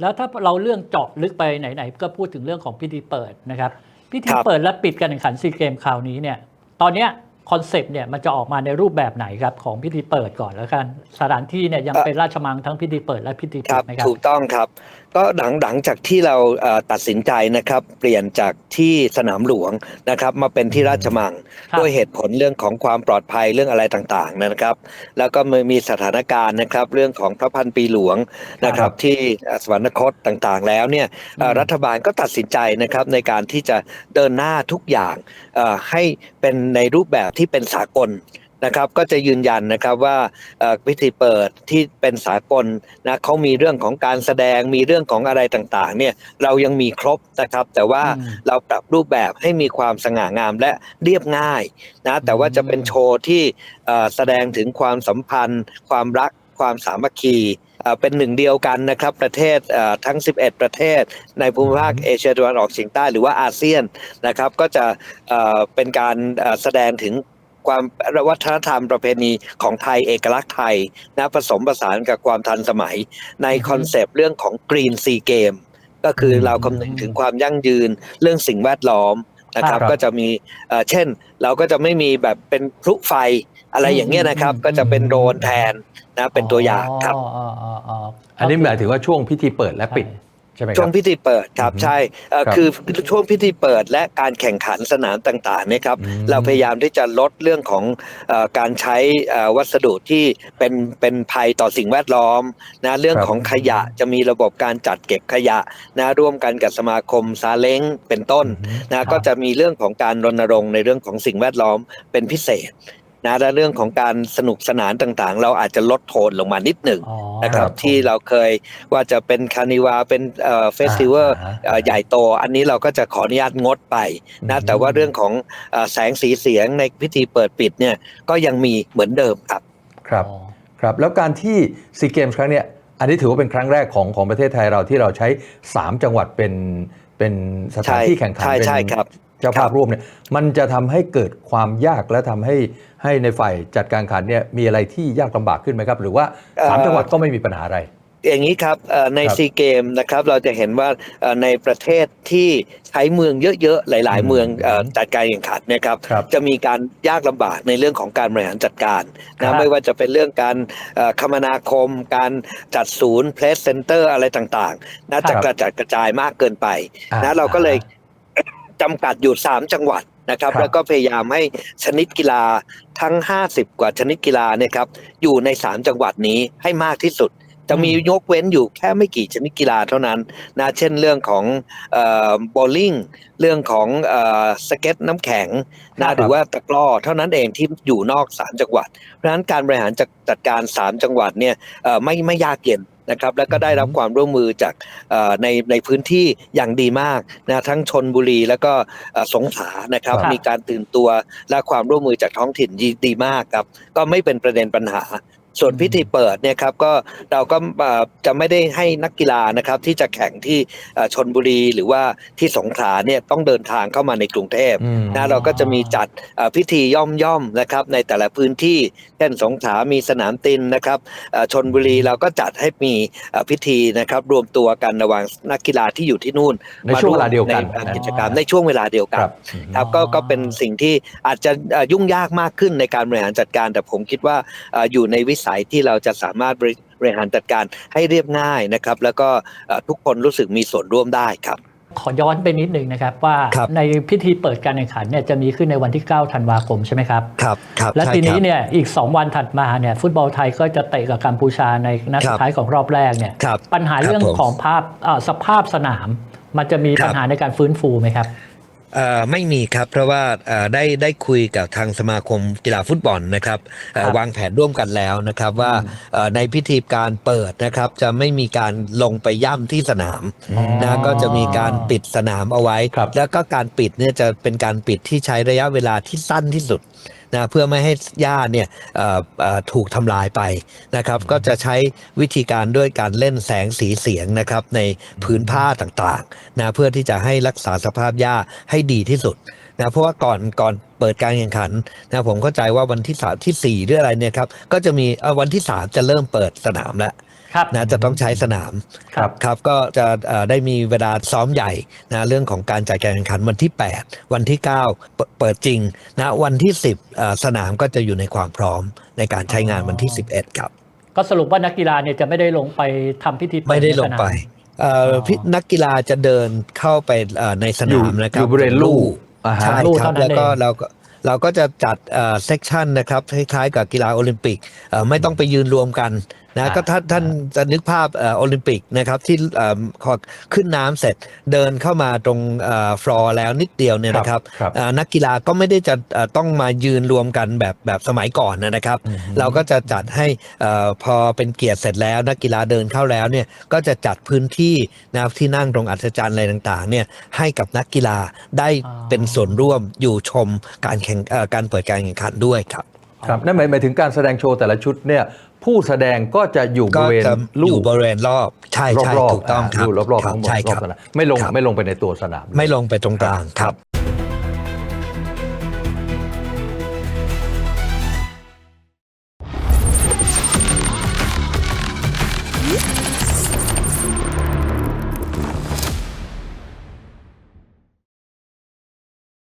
แล้วถ้าเราเรื่องเจาะลึกไปไหนๆก็พูดถึงเรื่องของพิธีเปิดนะครับพิธีครับเปิดและปิดการแข่งขันซีเกมคราวนี้เนี่ย ตอนเนี้ย คอนเซปต์เนี่ยมันจะออกมาในรูปแบบไหนครับของพิธีเปิดก่อนแล้วกันสถานที่เนี่ยยังเป็นราชมังทั้งพิธีเปิดและพิธีคปิรัดบไหมครับถูกต้องครับ ก็หลังหลังจากที่เราเอ่อตัดสินใจนะครับ เปลี่ยนจากที่สนามหลวงนะครับ มาเป็นที่ราชมังครับด้วยเหตุผลเรื่องของความปลอดภัยเรื่องอะไรต่างๆนะครับ แล้วก็มีสถานการณ์นะครับ เรื่องของพระพันปีหลวงนะครับ ที่สวรรคตต่างๆ แล้วเนี่ยเอ่ออืมรัฐบาลก็ตัดสินใจนะครับในการที่จะเดินหน้าทุกอย่างเอ่อให้เป็นในรูปแบบที่เป็นสากลนะครับก็จะยืนยันนะครับว่าเอ่อพิธีเปิดที่เป็นสากลนะเขามีเรื่องของการแสดงมีเรื่องของอะไรต่างๆเนี่ยเรายังมีครบนะครับแต่ว่าอืมเราปรับรูปแบบให้มีความสง่างามและเรียบง่ายนะแต่ว่าจะเป็นโชว์ที่เอ่อแสดงถึงความสัมพันธ์ ความรักความสามัคคีเอ่อเป็นหนึ่งเดียวกันนะครับประเทศเอ่อทั้ง 11 ประเทศ ในภูมิภาคเอเชียตะวันออกเฉียงใต้หรือว่าอาเซียนนะครับก็จะเอ่อเป็นการเอ่อแสดงถึง ความวัฒนธรรมประเพณีของไทยเอกลักษณ์ไทยนะผสมผสานกับความทันสมัย ในคอนเซปต์เรื่องของ Green Sea Game ก็คืออืมเราคำนึงถึงความยั่งยืนเรื่องสิ่งแวดล้อมนะครับครับก็จะมีเอ่อเช่น เราก็จะไม่มีแบบเป็นพลุไฟอะไรอย่างเงี้ยนะครับอืมก็จะเป็นโดรนแทนนะเป็นตัวอย่างครับอ๋ออ๋ออ๋ออ๋ออันนี้หมายถึงว่าช่วงพิธีเปิดและปิด ใช่ไหมคช่รัวบงพิธีเปิดครับอือฮึใช่เอ่อครับคือช่วงพิธีเปิดและการแข่งขันสนามต่างๆเนะครับ อืมเราพยายามที่จะลดเรื่องของเออการใช้เอ่อวัสดุที่เป็นเป็นภัยต่อสิ่งแวดล้อมนะเรื่องของขยะจะมีระบบการจัดเก็บขยะนะร่วมกันกับสมาคมซาเล้งเป็นต้นอือฮึนะก็จะมีเรื่องของการรณรงค์ในเรื่องของสิ่งแวดล้อมเป็นพิเศษ นะและเรื่องของการสนุกสนานต่างๆ เราอาจจะลดโทนลงมานิดหนึ่งอ๋อนะครับผมที่เราเคยว่าจะเป็นคานิวาเป็นเอ่อเฟสติวัลอ่าฮะเอ่อใหญ่โต อันนี้เราก็จะขออนุญาตงดไปอืนะมแต่ว่าเรื่องของเอ่อแสงสีเสียงในพิธีเปิดปิดเนี่ยก็ยังมีเหมือนเดิมครับครับอ๋อครับแล้วการที่ซีเกมส์ครั้งเนี้ยอันนี้ถือว่าเป็นครั้งแรกของของประเทศไทยเราที่เราใช้ 3 จังหวัดเป็นเป็นสถานที่แข่งขันใช่เป็นใช่ครับเจ้าภาพร่วมเนี่ยมันจะทำให้เกิดความยากและทำให้ให้ในฝ่ายจัดการแข่งขันเนี่ยมีอะไรที่ยากลำบากขึ้นไหมครับ หรือว่าเอ่อสามจังหวัดก็ไม่มีปัญหาอะไรอย่างนี้ครับเอ่อในครับซีเกมนะครับเราจะเห็นว่าเอ่อในประเทศที่ใช้เมืองเยอะๆ หลายอืมๆเมืองเอ่อจัดการแข่งขันเนะครับครับจะมีการยากลำบากในเรื่องของการบริหารจัดการครันะบไม่ว่าจะเป็นเรื่องการเอ่อคมนาคม การจัดศูนย์เพลสเซ็นเตอร์อะไรต่างๆนะจะกระจัดกระจายมากเกินไปอ่านะเราก็เลย จำกัดอยู่ 3 จังหวัดนะครับครับ แล้วก็พยายามให้ชนิดกีฬาทั้ง 50 กว่าชนิดกีฬาเนี่ยครับอยู่ใน 3 จังหวัดนี้ให้มากที่สุด จะมียกเว้นอยู่แค่ไม่กี่ชนิดกีฬาเท่านั้นนะเช่นเรื่องของเอ่อโบลิ่งเรื่องของเอ่อสเก็ตน้ำแข็งครันะบหรือว่าตะกร้อเท่านั้นเองที่อยู่นอก 3 จังหวัด เพราะฉะนั้นการบริหารจัดจัดการ 3 จังหวัดเนี่ยเอ่อไม่ไม่ยากเย็น นะครับแล้วก็ได้รับความร่วมมือจากเอ่อในในพื้นที่อย่างดีมากนะทั้งชนบุรีแล้วก็เอ่อสงขลานะครับครับมีการตื่นตัวและความร่วมมือจากท้องถิ่นดีดีมากครับก็ไม่เป็นประเด็นปัญหา ส่วนพิธีเปิดเนี่ยครับก็เราก็เอ่อจะไม่ได้ให้นักกีฬานะครับที่จะแข่งที่เอ่อชนบุรีหรือว่าที่สงขลาเนี่ยต้องเดินทางเข้ามาในกรุงเทพอืมนะเราก็จะมีจัดเอ่อพิธีย่อมย่อมๆนะครับในแต่ละพื้นที่เช่นสงขลามีสนามตินนะครับเอ่อชนบุรีเราก็จัดให้มีเอ่อพิธีนะครับรวมตัวกันระหว่างนักกีฬาที่อยู่ที่นู่นในช่วงเวลาเดียวกันในกิจกรรมในช่วงเวลาเดียวกัคนรับครับก็ก็เป็นสิ่งที่อาจจะเอ่อยุ่งยากมากขึ้นในการบริหารจัดการ แต่ผมคิดว่าเอ่ออยู่ในวิสัยที่เราจะสามารถบริบริหารจัดการให้เรียบง่ายนะครับ แล้วก็เอ่อทุกคนรู้สึกมีส่วนร่วมได้ครับ ขอย้อนไปนิดนึงนะครับว่าครับในพิธีเปิดการแข่งขันเนี่ยจะมีขึ้นในวันที่ 9 ธันวาคมใช่ไหมครับครับครับและทีนี้เนี่ยอีก 2 วันถัดมาเนี่ยฟุตบอลไทยก็จะเตะกับกัมพูชาในนัดครับสุดท้ายของรอบแรกเนี่ยครับปัญหาเรื่องครับผมของภาพเอ่อสภาพสนาม มันจะมีครับปัญหาในการฟื้นฟูไหมครับเอ่อ ไม่มีครับ เพราะว่าเอ่อได้ได้คุยกับทางสมาคมกีฬาฟุตบอลนะครับเอ่อครับวางแผนร่วมกันแล้วนะครับว่าอืมเอ่อในพิธีการเปิดนะครับจะไม่มีการลงไปย่ำที่สนามอ๋อนะก็จะมีการปิดสนามเอาไว้ครับแล้วก็การปิดเนี่ยจะเป็นการปิดที่ใช้ระยะเวลาที่สั้นที่สุด นะเพื่อไม่ให้หญ้าเนี่ยเอ่อเอ่อถูกทำลายไปนะครับ ก็จะใช้วิธีการด้วยการเล่นแสงสีเสียงนะครับในพื้นผ้าต่างๆนะเพื่อที่จะให้รักษาสภาพหญ้าให้ดีที่สุดนะเพราะว่าก่อนก่อนเปิดการแข่งขันนะผมเข้าใจว่าวันที่สามที่สี่หรืออะไรเนี่ยครับก็จะมีเอ่อวันที่สามจะเริ่มเปิดสนามแล้ว ครับนะจะต้องใช้สนามครับครับก็จะเอ่อได้มีเวลาซ้อมใหญ่นะเรื่องของการจัดการแข่งขันวันที่ 8 วันที่ 9 เปิดเปิดจริงนะวันที่ 10เอ่อสนามก็จะอยู่ในความพร้อมในการใช้งานวันที่ 11 ครับ ก็สรุปว่านักกีฬาเนี่ยจะไม่ได้ลงไปทำพิธีเปิไม่ได้ลงในสนามไปเอ่ออ๋อพี่นักกีฬาจะเดินเข้าไปเอ่อในสนามนะครับอยู่บริเวณลู่อ่าฮะใช่ลู่ครับเท่านั้นแล้วก็เองเราก็เราก็จะจัดเซกชันนะครับคล้ายๆกับกีฬาโอลิมปิกเอ่อไม่ต้องไปยืนรวมกัน นะอ่าก็ท่านท่านจะนึกภาพเอ่อโอลิมปิกนะครับที่เอ่อพอขึ้นน้ำเสร็จเดินเข้ามาตรงฟลอร์แล้วนิดเดียวเนี่ยนะครับครับเอ่อนักกีฬาก็ไม่ได้จะเอ่อต้องมายืนรวมกันแบบแบบสมัยก่อนนะครับอืมเราก็จะจัดให้เออพอเป็นเกียรติเสร็จแล้ว นักกีฬาเดินเข้าแล้วเนี่ยก็จะจัดพื้นที่นะครับที่นั่งตรงอัศจรรย์อะไรต่างๆเนี่ยให้กับนักกีฬาได้อ๋อเป็นส่วนร่วมอยู่ชมการแข่งเอ่อการเปิดการแข่งขันด้วยครับครับนั่นหมายหมายถึงการแสดงโชว์แต่ละชุดเนี่ย ผู้แสดงก็จะอยู่บก็ริเวณจะอลู่ยู่บริเวณรอบ ใช่ใช่รอบๆถูกต้องาครับลู่รอบๆคทั้งหมดใช่รคอรับบ สนามไม่ลงครับ ไม่ลงไปในตัวสนาม ไม่ลงไปตรงกลางครับ